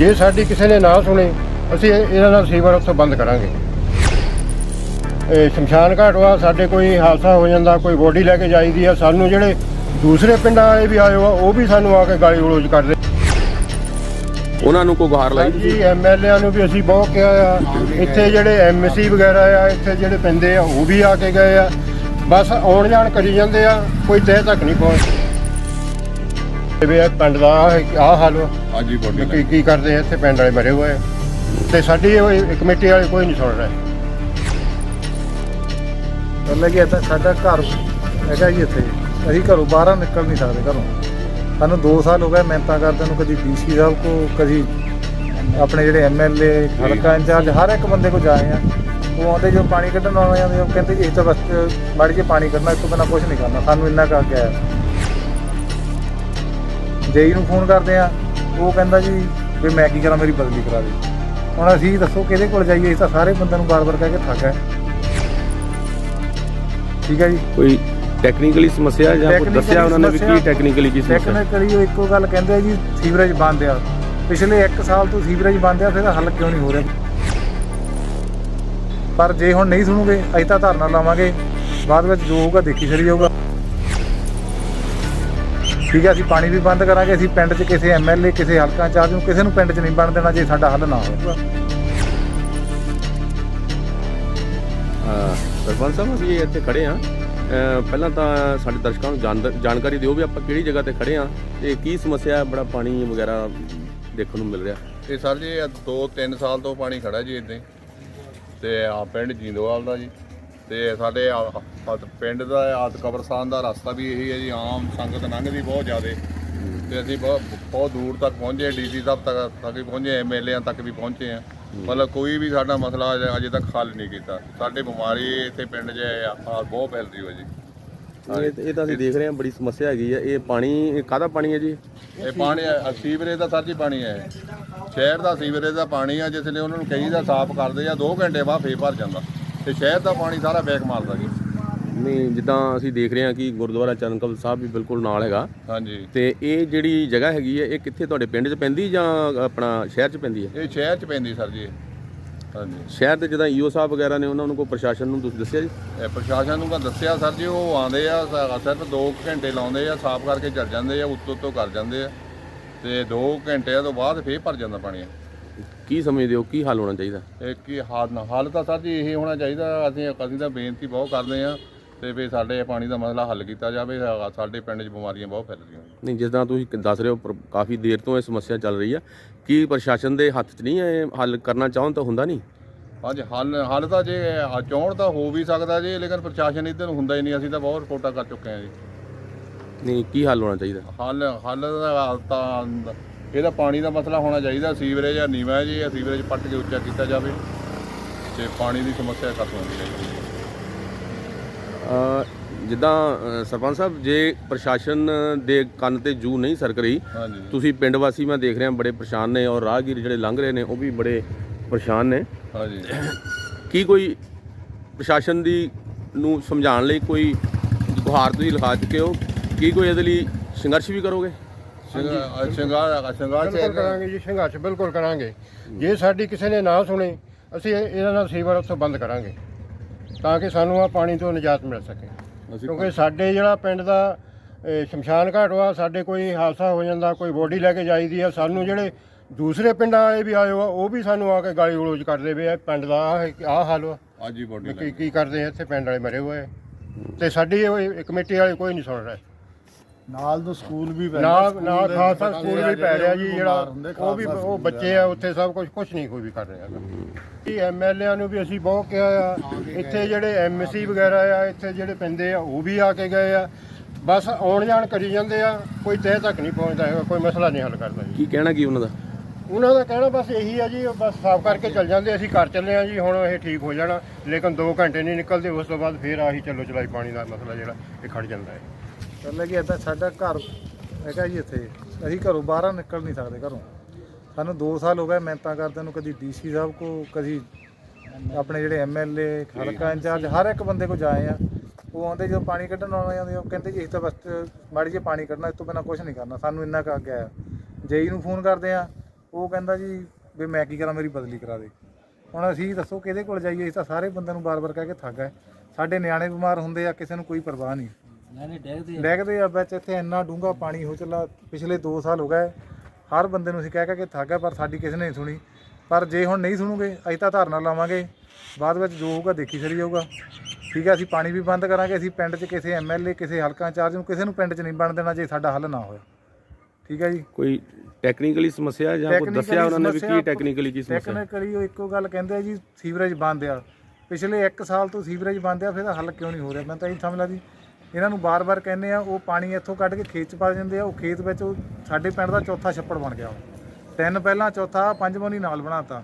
ਜੇ ਸਾਡੀ ਕਿਸੇ ਨੇ ਨਾ ਸੁਣੀ ਅਸੀਂ ਇਹ- ਇਹਨਾਂ ਦਾ ਸੀਵਰ ਉੱਥੋਂ ਬੰਦ ਕਰਾਂਗੇ। ਇਹ ਸ਼ਮਸ਼ਾਨ ਘਾਟ ਵਾ ਸਾਡੇ ਕੋਈ ਹਾਦਸਾ ਹੋ ਜਾਂਦਾ ਕੋਈ ਬੋਡੀ ਲੈ ਕੇ ਜਾਈਦੀ ਆ ਸਾਨੂੰ ਜਿਹੜੇ ਦੂਸਰੇ ਪਿੰਡਾਂ ਵਾਲੇ ਵੀ ਆਏ ਹੋ ਉਹ ਵੀ ਸਾਨੂੰ ਆ ਕੇ ਗਾਲੀ ਗਲੋਚ ਕਰਦੇ ਉਹਨਾਂ ਨੂੰ ਕੋਈ ਗੁਹਾਰ ਲਾਈ ਜੀ ਐਮਐਲਏ ਨੂੰ ਵੀ ਅਸੀਂ ਬਹੁਤ ਕਿਹਾ ਆ। ਇੱਥੇ ਜਿਹੜੇ ਐਮਸੀ ਵਗੈਰਾ ਆ ਇੱਥੇ ਜਿਹੜੇ ਪੈਂਦੇ ਆ ਉਹ ਵੀ ਆ ਕੇ ਗਏ ਆ। ਬਸ ਆਉਣ ਜਾਣ ਕਰੀ ਜਾਂਦੇ ਆ ਕੋਈ ਤਹਿ ਤੱਕ ਨਹੀਂ ਪਹੁੰਚ ਵੀ ਇਹ ਪਿੰਡ ਦਾ ਆਹ ਹਾਲ ਵਾ। ਹਾਂਜੀ ਬੋਡੀ ਕੀ ਕੀ ਕਰਦੇ ਆ? ਇੱਥੇ ਪਿੰਡ ਵਾਲੇ ਮਰੇ ਹੋਏ ਆ। ਤੇ ਸਾਡੀ ਇਹ ਕਮੇਟੀ ਵਾਲੇ ਕੋਈ ਨਹੀਂ ਸੁਣ ਰਿਹਾ। ਹੈ ਕਿ ਏਦਾਂ ਸਾਡਾ ਘਰ ਹੈਗਾ ਜੀ ਇੱਥੇ। ਅਸੀਂ ਘਰੋਂ ਬਾਹਰ ਨਿਕਲ ਨਹੀਂ ਸਕਦੇ ਘਰੋਂ। ਸਾਨੂੰ 2 ਸਾਲ ਹੋ ਗਏ ਮਿਹਨਤਾਂ ਕਰਦੇ ਨੂੰ ਕਦੀ ਡੀਸੀ ਸਾਹਿਬ ਕੋ ਕਦੀ ਆਪਣੇ ਜਿਹੜੇ ਐਮਐਲਏ ਹਲਕਾ ਇੰਚਾਰਜ ਹਰ ਇੱਕ ਬੰਦੇ ਕੋ ਜਾਏ ਆ। ਉਹ ਆਉਂਦੇ ਜੋ ਪਾਣੀ ਕੱਢਣ ਆਉਂਦੇ ਆ ਉਹ ਕਹਿੰਦੇ ਜੀ ਇਹ ਤਾਂ ਬਸ ਮਾੜੀ ਜਿਹੀ ਪਾਣੀ ਕੱਢਣਾ ਇਸ ਤੋਂ ਬਿਨਾਂ ਕੁਝ ਨਹੀਂ ਕਰਨਾ। ਸਾਨੂੰ ਇੰਨਾ ਕੁ ਅੱਗੇ ਆਇਆ। ਜੇਈ ਨੂੰ ਫੋਨ ਕਰਦੇ ਆ ਉਹ ਕਹਿੰਦਾ ਜੀ ਵੀ ਮੈਂ ਕੀ ਕਰਾਂ ਮੇਰੀ ਬਦਲੀ ਕਰਾ ਦੇ ਹੁਣ ਅਸੀਂ ਦੱਸੋ ਕਿਹਦੇ ਕੋਲ ਜਾਈਏ ਅਸੀਂ ਤਾਂ ਸਾਰੇ ਬੰਦਿਆਂ ਨੂੰ ਬਾਰ-ਬਾਰ ਕਹਿ ਕੇ ਥੱਕ ਗਏ। ਠੀਕ ਹੈ ਜੀ? ਕੋਈ ਟੈਕਨੀਕਲੀ ਸਮੱਸਿਆ ਜਾਂ ਕੋਈ ਦੱਸਿਆ ਉਹਨਾਂ ਨੇ ਵੀ ਕੀ ਟੈਕਨੀਕਲੀ ਕੀ ਸਮੱਸਿਆ? ਟੈਕਨੀਕਲੀ ਉਹ ਇੱਕੋ ਗੱਲ ਕਹਿੰਦੇ ਆ ਜੀ ਸੀਵਰੇਜ ਬੰਦ ਆ। ਪਿਛਲੇ 1 ਸਾਲ ਤੋਂ ਸੀਵਰੇਜ ਬੰਦ ਆ ਫਿਰ ਹੱਲ ਕਿਉਂ ਨਹੀਂ ਹੋ ਰਿਹਾ? ਪਰ ਜੇ ਹੁਣ ਨਹੀਂ ਸੁਣੋਗੇ ਅਸੀਂ ਤਾਂ ਧਰਨਾ ਲਾਵਾਂਗੇ। ਬਾਅਦ ਵਿੱਚ ਜੋ ਹੋਊਗਾ ਦੇਖੀ ਚਲੀ ਜਾਊਗਾ। ਠੀਕ ਹੈ ਅਸੀਂ ਪਾਣੀ ਵੀ ਬੰਦ ਕਰਾਂਗੇ ਅਸੀਂ ਪਿੰਡ 'ਚ ਕਿਸੇ ਐਮਐਲਏ ਕਿਸੇ ਹਲਕਾ ਚਾਰਜ ਨੂੰ ਕਿਸੇ ਨੂੰ ਪਿੰਡ 'ਚ ਨਹੀਂ ਬਣ ਦੇਣਾ ਜੇ ਸਾਡਾ ਹੱਲ ਨਾ ਹੋਵੇ। ਹਾਂ, ਸਰਪੰਚ ਸਾਹਿਬ ਅਸੀਂ ਇੱਥੇ ਖੜੇ ਆ ਪਹਿਲਾਂ ਤਾਂ ਸਾਡੇ ਦਰਸ਼ਕਾਂ ਨੂੰ ਜਾਣ- ਜਾਣਕਾਰੀ ਦਿਓ ਵੀ ਆਪਾਂ ਕਿਹੜੀ ਜਗ੍ਹਾ ਤੇ ਖੜੇ ਆ ਤੇ ਕੀ ਸਮੱਸਿਆ ਹੈ ਬੜਾ ਪਾਣੀ ਵਗੈਰਾ ਦੇਖਣ ਨੂੰ ਮਿਲ ਰਿਹਾ। ਇਹ ਸਰ ਜੀ 2-3 ਸਾਲ ਤੋਂ ਪਾਣੀ ਖੜਾ ਜੀ ਇਦਾਂ ਤੇ ਆ ਪਿੰਡ ਜੀਂਦੋਵਾਲ ਦਾ ਜੀ। ਤੇ ਸਾਡੇ ਆ ਪਿੰਡ ਦਾ ਆਦ ਕਬਰਸਤਾਨ ਦਾ ਰਸਤਾ ਵੀ ਇਹੀ ਹੈ ਜੀ ਆਮ ਸੰਗਤ ਲੰਘਦੀ ਬਹੁਤ ਜ਼ਿਆਦੇ। ਤੇ ਅਸੀਂ ਬਹੁਤ ਬਹੁਤ ਦੂਰ ਤੱਕ ਪਹੁੰਚੇ ਡੀਸੀ ਸਾਹਿਬ ਤੱਕ ਤੱਕ ਵੀ ਪਹੁੰਚੇ ਐਮਐਲਏਆਂ ਤੱਕ ਵੀ ਪਹੁੰਚੇ ਆ ਮਤਲਬ ਕੋਈ ਵੀ ਸਾਡਾ ਮਸਲਾ ਅਜੇ- ਅਜੇ ਤੱਕ ਹੱਲ ਨਹੀਂ ਕੀਤਾ। ਸਾਡੇ ਬਿਮਾਰੀ ਇੱਥੇ ਪਿੰਡ 'ਚ ਆ ਆ ਬਹੁਤ ਫੈਲਦੀ ਹੋ ਜੀ। ਇਹ ਇਹ ਤਾਂ ਅਸੀਂ ਦੇਖ ਰਹੇ ਹਾਂ ਬੜੀ ਸਮੱਸਿਆ ਹੈਗੀ ਹੈ। ਇਹ ਪਾਣੀ ਇਹ ਕਾਹਦਾ ਪਾਣੀ ਹੈ ਜੀ? ਇਹ ਪਾਣੀ ਆ, ਸੀਵਰੇਜ ਦਾ ਸਰ ਜੀ ਪਾਣੀ ਹੈ। ਇਹ। ਸ਼ਹਿਰ ਦਾ ਸੀਵਰੇਜ ਦਾ ਪਾਣੀ ਆ ਜਿਸ ਲਈ ਉਹਨਾਂ ਨੂੰ ਕਹੀਦਾ ਸਾਫ਼ ਕਰਦੇ ਆ 2 ਘੰਟੇ ਬਾਅਦ ਫੇਰ ਭਰ ਜਾਂਦਾ। ਤੇ ਸ਼ਹਿਰ ਦਾ ਪਾਣੀ ਸਾਰਾ ਬੈਕ ਮਾਰਦਾ ਜੀ। ਨਹੀਂ ਜਿੱਦਾਂ ਅਸੀਂ ਦੇਖ ਰਹੇ ਹਾਂ ਕਿ ਗੁਰਦੁਆਰਾ ਚਰਨਕਮਲ ਸਾਹਿਬ ਵੀ ਬਿਲਕੁਲ ਨਾਲ ਹੈਗਾ। ਹਾਂਜੀ। ਤੇ ਇਹ ਜਿਹੜੀ ਜਗ੍ਹਾ ਹੈਗੀ ਹੈ ਇਹ ਕਿੱਥੇ ਤੁਹਾਡੇ ਪਿੰਡ 'ਚ ਪੈਂਦੀ ਜਾਂ ਆਪਣਾ ਸ਼ਹਿਰ 'ਚ ਪੈਂਦੀ ਹੈ? ਇਹ ਸ਼ਹਿਰ 'ਚ ਪੈਂਦੀ ਸਰ ਜੀ। ਹਾਂਜੀ। ਸ਼ਹਿਰ ਦੇ ਜਿੱਦਾਂ ਈਓ ਸਾਹਿਬ ਵਗੈਰਾ ਨੇ ਉਹਨਾਂ ਨੂੰ ਕੋਈ ਪ੍ਰਸ਼ਾਸਨ ਨੂੰ ਤੁਸੀਂ ਦੱਸਿਆ ਜੀ? ਇਹ ਪ੍ਰਸ਼ਾਸਨ ਨੂੰ ਮੈਂ ਦੱਸਿਆ ਸਰ ਜੀ ਉਹ ਆਉਂਦੇ ਆ ਸ- ਸਿਰਫ 2 ਘੰਟੇ ਲਾਉਂਦੇ ਆ ਸਾਫ਼ ਕਰਕੇ ਚੱਲ ਜਾਂਦੇ ਆ ਉੱਤੋਂ ਉੱਤੋਂ ਕਰ ਜਾਂਦੇ ਆ। ਤੇ 2 ਘੰਟਿਆਂ ਤੋਂ ਬਾਅਦ ਫੇਰ ਭਰ ਜਾਂਦਾ ਪਾਣੀ। ਕੀ ਸਮਝਦੇ ਹੋ ਕੀ ਹੱਲ ਹੋਣਾ ਚਾਹੀਦਾ? ਇਹ ਕੀ ਹਾਲ ਨਾ ਹਾਲ ਤਾਂ ਸਰ ਜੀ ਇਹ ਹੋਣਾ ਚਾਹੀਦਾ ਅਸੀਂ ਅਸੀਂ ਤਾਂ ਬੇਨਤੀ ਬਹੁਤ ਕਰਦੇ ਆ ਤੇ ਵੀ ਸਾਡੇ ਪਾਣੀ ਦਾ ਮਸਲਾ ਹੱਲ ਕੀਤਾ ਜਾਵੇ ਸਾਡੇ ਪਿੰਡ 'ਚ ਬਿਮਾਰੀਆਂ ਬਹੁਤ ਫੈਲਦੀਆਂ ਨਹੀਂ ਜਿਸ ਤਰ੍ਹਾਂ ਤੁਸੀਂ ਦੱਸ ਰਹੇ ਹੋ ਪਰ ਕਾਫੀ ਦੇਰ ਤੋਂ ਇਹ ਸਮੱਸਿਆ ਚੱਲ ਰਹੀ ਆ। ਕੀ ਪ੍ਰਸ਼ਾਸਨ ਦੇ ਹੱਥ 'ਚ ਨਹੀਂ ਹੈ ਇਹ ਹੱਲ ਕਰਨਾ ਚਾਹਣ ਤਾਂ ਹੁੰਦਾ ਨਹੀਂ? ਹਾਂਜੀ ਹੱਲ ਹੱਲ ਤਾਂ ਜੇ ਚਾਹੁਣ ਤਾਂ ਹੋ ਵੀ ਸਕਦਾ ਜੀ ਲੇਕਿਨ ਪ੍ਰਸ਼ਾਸਨ ਇੱਧਰ ਨੂੰ ਹੁੰਦਾ ਹੀ ਨਹੀਂ ਅਸੀਂ ਤਾਂ ਬਹੁਤ ਰਿਪੋਰਟਾਂ ਕਰ ਚੁੱਕੇ ਹਾਂ ਜੀ। ਨਹੀਂ ਕੀ ਹੱਲ ਹੋਣਾ ਚਾਹੀਦਾ? ਹੱਲ ਹੱਲ ਦਾ ਤਾਂ ਇਹਦਾ ਪਾਣੀ ਦਾ ਮਸਲਾ ਹੋਣਾ ਚਾਹੀਦਾ ਸੀਵਰੇਜ ਆ ਨੀਵਾ ਹੈ ਜੀ ਇਹ ਸੀਵਰੇਜ ਪੱਟ ਕੇ ਉੱਚਾ ਕੀਤਾ ਜਾਵੇ ਤੇ ਪਾਣੀ ਦੀ ਸਮੱਸਿਆ ਖਤਮ ਹੋਣੀ ਚਾਹੀਦੀ ਅ, ਜਿੱਦਾਂ ਸਰਪੰਚ ਸਾਹਿਬ ਜੇ ਪ੍ਰਸ਼ਾਸਨ ਦੇ ਕੰਨ ਤੇ ਜੂ ਨਹੀਂ ਸਰਕ ਰਹੀ ਤੁਸੀਂ ਪਿੰਡ ਵਾਸੀ ਮੈਂ ਦੇਖ ਰਿਹਾ ਬੜੇ ਪਰੇਸ਼ਾਨ ਨੇ ਔਰ ਰਾਹਗੀਰ ਜਿਹੜੇ ਲੰਘ ਰਹੇ ਨੇ ਉਹ ਵੀ ਬੜੇ ਪਰੇਸ਼ਾਨ ਨੇ। ਹਾਂਜੀ। ਕੀ ਕੋਈ ਪ੍ਰਸ਼ਾਸਨ ਦੀ ਨੂੰ ਸਮਝਾਉਣ ਲਈ ਕੋਈ ਗੁਹਾਰ ਤੁਸੀਂ ਲਿਖਾ ਚੁੱਕੇ ਹੋ? ਕੀ ਕੋਈ ਇਹਦੇ ਲਈ ਸੰਘਰਸ਼ ਵੀ ਕਰੋਗੇ? ਸ਼ਿੰਗਾਰ ਬਿਲਕੁਲ ਕਰਾਂਗੇ ਜੀ ਸੰਘਰਸ਼ ਬਿਲਕੁਲ ਕਰਾਂਗੇ। ਜੇ ਸਾਡੀ ਕਿਸੇ ਨੇ ਨਾ ਸੁਣੀ ਅਸੀਂ ਇਹ- ਇਹਨਾਂ ਦਾ ਸੀਵਰ ਉੱਥੋਂ ਬੰਦ ਕਰਾਂਗੇ। ਤਾਂ ਕਿ ਸਾਨੂੰ ਆ ਪਾਣੀ ਤੋਂ ਨਿਜਾਤ ਮਿਲ ਸਕੇ। ਕਿਉਂਕਿ ਸਾਡੇ ਜਿਹੜਾ ਪਿੰਡ ਦਾ ਇਹ, ਸ਼ਮਸ਼ਾਨ ਘਾਟ ਵਾ ਸਾਡੇ ਕੋਈ ਹਾਦਸਾ ਹੋ ਜਾਂਦਾ ਕੋਈ ਬੋਡੀ ਲੈ ਕੇ ਜਾਈਦੀ ਆ ਸਾਨੂੰ ਜਿਹੜੇ ਦੂਸਰੇ ਪਿੰਡਾਂ ਵਾਲੇ ਵੀ ਆਏ ਹੋ ਉਹ ਵੀ ਸਾਨੂੰ ਆ ਕੇ ਗਾਲੀ ਗਲੋਚ ਕਰਦੇ ਵੇ ਆ ਪਿੰਡ ਦਾ ਆਹ ਆਹ ਹਾਲ ਵਾ। ਅੱਜ ਹੀ ਬੋਡੀ ਕੀ ਕੀ। ਕਰਦੇ ਆ ਇੱਥੇ ਪਿੰਡ ਵਾਲੇ ਮਰੇ ਹੋਏ। ਤੇ ਸਾਡੀ ਇਹ ਕਮੇਟੀ ਵਾਲੇ ਕੋਈ ਨਹੀਂ ਸੁਣ ਰਿਹਾ। ਨਾਲ ਤੋਂ ਸਕੂਲ ਵੀ ਨਾਲ ਨਾਲ ਖਾਲਸਾ ਸਕੂਲ ਵੀ ਪੈ ਰਿਹਾ ਜੀ ਜਿਹੜਾ ਉਹ ਵੀ ਉਹ ਬੱਚੇ ਆ ਉੱਥੇ ਸਭ ਕੁਝ ਕੁਝ ਨਹੀਂ ਕੋਈ ਵੀ ਕਰ ਰਿਹਾ ਜੀ ਐਮਐਲਏ ਨੂੰ ਵੀ ਅਸੀਂ ਬਹੁਤ ਕਿਹਾ ਆ ਇੱਥੇ ਜਿਹੜੇ ਐਮਸੀ ਵਗੈਰਾ ਆ ਇੱਥੇ ਜਿਹੜੇ ਪੈਂਦੇ ਆ ਉਹ ਵੀ ਆ ਕੇ ਗਏ ਆ। ਬਸ ਆਉਣ ਜਾਣ ਕਰੀ ਜਾਂਦੇ ਆ ਕੋਈ ਤਹਿ ਤੱਕ ਨਹੀਂ ਪਹੁੰਚਦਾ ਹੈਗਾ ਕੋਈ ਮਸਲਾ ਨਹੀਂ ਹੱਲ ਕਰਦਾ ਜੀ। ਕੀ ਕਹਿਣਾ ਕੀ ਉਹਨਾਂ ਦਾ? ਉਹਨਾਂ ਦਾ ਕਹਿਣਾ ਬਸ ਇਹੀ ਆ ਜੀ ਬਸ ਸਾਫ਼ ਕਰਕੇ ਚੱਲ ਜਾਂਦੇ ਅਸੀਂ ਕਰ ਚੱਲੇ ਆ ਜੀ ਹੁਣ ਇਹ ਠੀਕ ਹੋ ਜਾਣਾ ਲੇਕਿਨ 2 ਘੰਟੇ ਨਹੀਂ ਨਿਕਲਦੇ ਉਸ ਤੋਂ ਬਾਅਦ ਫੇਰ ਆਹੀ ਚੱਲੋ ਚਲਾਈ ਪਾਣੀ ਦਾ ਮਸਲਾ ਜਿਹੜਾ ਇਹ ਖੜ ਜਾਂਦਾ ਹੈ। ਗੱਲ ਹੈ ਕਿ ਏਦਾਂ ਸਾਡਾ ਘਰ ਹੈਗਾ ਜੀ ਇੱਥੇ। ਅਸੀਂ ਘਰੋਂ ਬਾਹਰ ਨਿਕਲ ਨਹੀਂ ਸਕਦੇ ਘਰੋਂ। ਸਾਨੂੰ 2 ਸਾਲ ਹੋ ਗਏ ਮਿਹਨਤਾਂ ਕਰਦੇ ਨੂੰ ਕਦੀ ਡੀਸੀ ਸਾਹਿਬ ਕੋ ਕਦੀ ਆਪਣੇ ਜਿਹੜੇ ਐਮਐਲਏ ਹਲਕਾ ਇੰਚਾਰਜ ਹਰ ਇੱਕ ਬੰਦੇ ਕੋ ਜਾਏ ਆ। ਉਹ ਆਉਂਦੇ ਜਦੋਂ ਪਾਣੀ ਕੱਢਣ ਆਉਂਦੇ ਆ ਉਹ ਕਹਿੰਦੇ ਜੀ ਇਹ ਤਾਂ ਬਸ ਮਾੜੀ ਜਿਹੀ ਪਾਣੀ ਕੱਢਣਾ ਇਸ ਤੋਂ ਬਿਨਾਂ ਕੁਝ ਨਹੀਂ ਕਰਨਾ। ਸਾਨੂੰ ਇੰਨਾ ਕੁ ਅੱਗੇ ਆਇਆ ਜੇਈ ਨੂੰ ਫੋਨ ਕਰਦੇ ਆ। ਉਹ ਕਹਿੰਦਾ ਜੀ ਵੀ ਮੈਂ ਕੀ ਕਰਾਂ ਮੇਰੀ ਬਦਲੀ ਕਰਾ ਦੇ। ਹੁਣ ਅਸੀਂ ਦੱਸੋ ਕਿਹਦੇ ਕੋਲ ਜਾਈਏ? ਅਸੀਂ ਤਾਂ ਸਾਰੇ ਬੰਦਿਆਂ ਨੂੰ ਬਾਰ-ਬਾਰ ਕਹਿ ਕੇ ਥੱਕ ਗਏ। ਸਾਡੇ ਨਿਆਣੇ ਬਿਮਾਰ ਹੁੰਦੇ ਆ ਕਿਸੇ ਨੂੰ ਕੋਈ ਪਰਵਾਹ ਨਹੀਂ। ਡੈਗਦੇ ਆ। ਵਿੱਚ ਇੱਥੇ ਇੰਨਾ ਡੂੰਘਾ ਪਾਣੀ ਹੋ ਚੱਲਾ ਪਿਛਲੇ 2 ਸਾਲ ਹੋ ਗਏ। ਹਰ ਬੰਦੇ ਨੂੰ ਅਸੀਂ ਕਹਿ ਕਹਿ ਕੇ ਥੱਕ ਗਏ ਪਰ ਸਾਡੀ ਕਿਸੇ ਨੇ ਨਹੀਂ ਸੁਣੀ। ਪਰ ਜੇ ਹੁਣ ਨਹੀਂ ਸੁਣੂਗੇ ਅਸੀਂ ਤਾਂ ਧਰਨਾ ਲਾਵਾਂਗੇ। ਬਾਅਦ ਵਿੱਚ ਜੋ ਹੋਊਗਾ ਦੇਖੀ ਸਰੀ ਜਾਊਗਾ ਠੀਕ ਹੈ ਅਸੀਂ ਪਾਣੀ ਵੀ ਬੰਦ ਕਰਾਂਗੇ ਅਸੀਂ ਪਿੰਡ 'ਚ ਕਿਸੇ ਐਮਐਲਏ ਕਿਸੇ ਹਲਕਾ ਇੰਚਾਰਜ ਨੂੰ ਕਿਸੇ ਨੂੰ ਪਿੰਡ 'ਚ ਨਹੀਂ ਬਣ ਦੇਣਾ ਜੇ ਸਾਡਾ ਹੱਲ ਨਾ ਹੋਇਆ। ਠੀਕ ਹੈ ਜੀ? ਕੋਈ ਟੈਕਨੀਕਲੀ ਸਮੱਸਿਆ ਜਾਂ ਕੋਈ ਦੱਸਿਆ ਉਹਨਾਂ ਨੇ ਵੀ ਕੀ ਟੈਕਨੀਕਲੀ ਕੀ ਸਮੱਸਿਆ? ਟੈਕਨੀਕਲੀ ਉਹ ਇੱਕੋ ਗੱਲ ਕਹਿੰਦੇ ਆ ਜੀ ਸੀਵਰੇਜ ਬੰਦ ਆ। ਪਿਛਲੇ 1 ਸਾਲ ਤੋਂ ਸੀਵਰੇਜ ਬੰਦ ਆ ਫਿਰ ਹੱਲ ਕਿਉਂ ਨਹੀਂ ਹੋ ਰਿਹਾ? ਮੈਂ ਤਾਂ ਇਹ ਸਮਝ ਲੱਗਦੀ। ਇਹਨਾਂ ਨੂੰ ਬਾਰ-ਬਾਰ ਕਹਿੰਦੇ ਆ, ਉਹ ਪਾਣੀ ਇੱਥੋਂ ਕੱਢ ਕੇ ਖੇਤ 'ਚ ਪਾ ਜਾਂਦੇ ਆ, ਉਹ ਖੇਤ ਵਿੱਚ ਉਹ ਸਾਡੇ ਪਿੰਡ ਦਾ ਚੌਥਾ ਛੱਪੜ ਬਣ ਗਿਆ ਉਹ। ਤਿੰਨ ਪਹਿਲਾਂ ਚੌਥਾ, ਪੰਜਵਾਂ ਨਹੀਂ ਨਾਲ ਬਣਾਤਾ।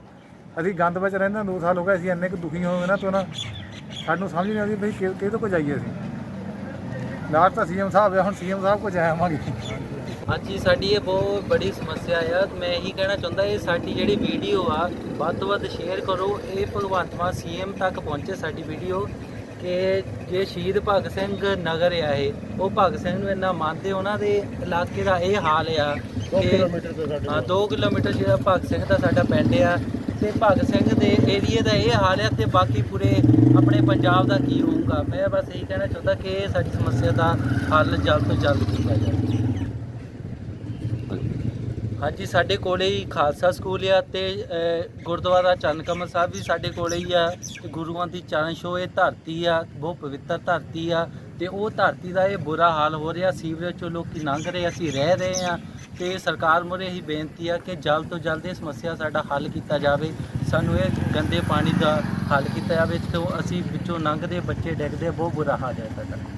ਅਸੀਂ ਗੰਦ ਵਿੱਚ ਰਹਿੰਦੇ 2 ਸਾਲ ਹੋ ਗਏ, ਅਸੀਂ ਇੰਨੇ ਕੁ ਦੁਖੀ ਹੋਏ ਹੋਏ ਨਾ ਤੋਂ ਨਾ ਸਾਨੂੰ ਸਮਝ ਨਹੀਂ ਆਉਂਦੀ ਵੀ ਕਿ- ਕਿਹਦੇ ਕੋਲ ਜਾਈਏ ਅਸੀਂ। ਨਾਲ ਤਾਂ ਸੀਐਮ ਸਾਹਿਬ ਆ, ਹੁਣ ਸੀਐਮ ਸਾਹਿਬ ਕੋਲ ਜਾਵਾਂਗੇ ਹਾਂਜੀ, ਸਾਡੀ ਇਹ ਬਹੁਤ ਬੜੀ ਸਮੱਸਿਆ ਆ। ਮੈਂ ਇਹੀ ਕਹਿਣਾ ਚਾਹੁੰਦਾ, ਇਹ ਸਾਡੀ ਜਿਹੜੀ ਵੀਡੀਓ ਆ, ਵੱਧ ਤੋਂ ਵੱਧ ਸ਼ੇਅਰ ਕਰੋ। ਇਹ ਭਗਵੰਤ ਮਾਨ ਸੀਐਮ ਤੱਕ ਪਹੁੰਚੇ ਸਾਡੀ ਵੀਡੀਓ। ਕਿ ਜੇ ਸ਼ਹੀਦ ਭਗਤ ਸਿੰਘ ਨਗਰ ਆ ਇਹ ਉਹ ਭਗਤ ਸਿੰਘ ਨੂੰ ਇੰਨਾ ਮੰਨਦੇ ਉਹਨਾਂ ਦੇ ਇਲਾਕੇ ਦਾ ਇਹ ਹਾਲ ਆ ਕਿ ਹਾਂ 2 ਕਿਲੋਮੀਟਰ ਜਿਹੜਾ ਭਗਤ ਸਿੰਘ ਦਾ ਸਾਡਾ ਪਿੰਡ ਆ ਤੇ ਭਗਤ ਸਿੰਘ ਦੇ ਏਰੀਏ ਦਾ ਇਹ ਹਾਲ ਆ ਤੇ ਬਾਕੀ ਪੂਰੇ ਆਪਣੇ ਪੰਜਾਬ ਦਾ ਕੀ ਹੋਊਗਾ। ਮੈਂ ਬਸ ਇਹੀ ਕਹਿਣਾ ਚਾਹੁੰਦਾ ਕਿ ਸਾਡੀ ਸਮੱਸਿਆ ਦਾ ਹੱਲ ਜਲਦ ਤੋਂ ਜਲਦ ਕੀਤਾ ਜਾਵੇ। ਹਾਂਜੀ, ਸਾਡੇ ਕੋਲੇ ਹੀ ਖਾਲਸਾ ਸਕੂਲ ਆ ਤੇ ਗੁਰਦੁਆਰਾ ਚੰਨ ਕਮਲ ਸਾਹਿਬ ਵੀ ਸਾਡੇ ਕੋਲੇ ਹੀ ਆ। ਤੇ ਗੁਰੂਆਂ ਦੀ ਚਰਨ ਛੋਹ, ਇਹ ਧਰਤੀ ਆ, ਬਹੁਤ ਪਵਿੱਤਰ ਧਰਤੀ ਆ। ਤੇ ਉਹ ਧਰਤੀ ਦਾ ਇਹ ਬੁਰਾ ਹਾਲ ਹੋ ਰਿਹਾ, ਸੀਵਰੇਜ ਚੋਂ ਲੋਕੀ ਲੰਘ ਰਹੇ, ਅਸੀਂ ਰਹਿ ਰਹੇ ਆ। ਤੇ ਸਰਕਾਰ ਮੁਰੇ ਹੀ ਬੇਨਤੀ ਆ ਕਿ ਜਲਦ ਤੋਂ ਜਲਦ ਇਹ ਸਮੱਸਿਆ ਸਾਡਾ ਹੱਲ ਕੀਤਾ ਜਾਵੇ। ਸਾਨੂੰ ਇਹ ਗੰਦੇ ਪਾਣੀ ਦਾ ਹੱਲ ਕੀਤਾ ਜਾਵੇ ਤੇ ਅਸੀਂ ਵਿੱਚੋਂ ਲੰਘਦੇ, ਬੱਚੇ ਡਿੱਗਦੇ, ਬਹੁਤ ਬੁਰਾ ਹਾਲ ਹੈ ਸਾਡਾ।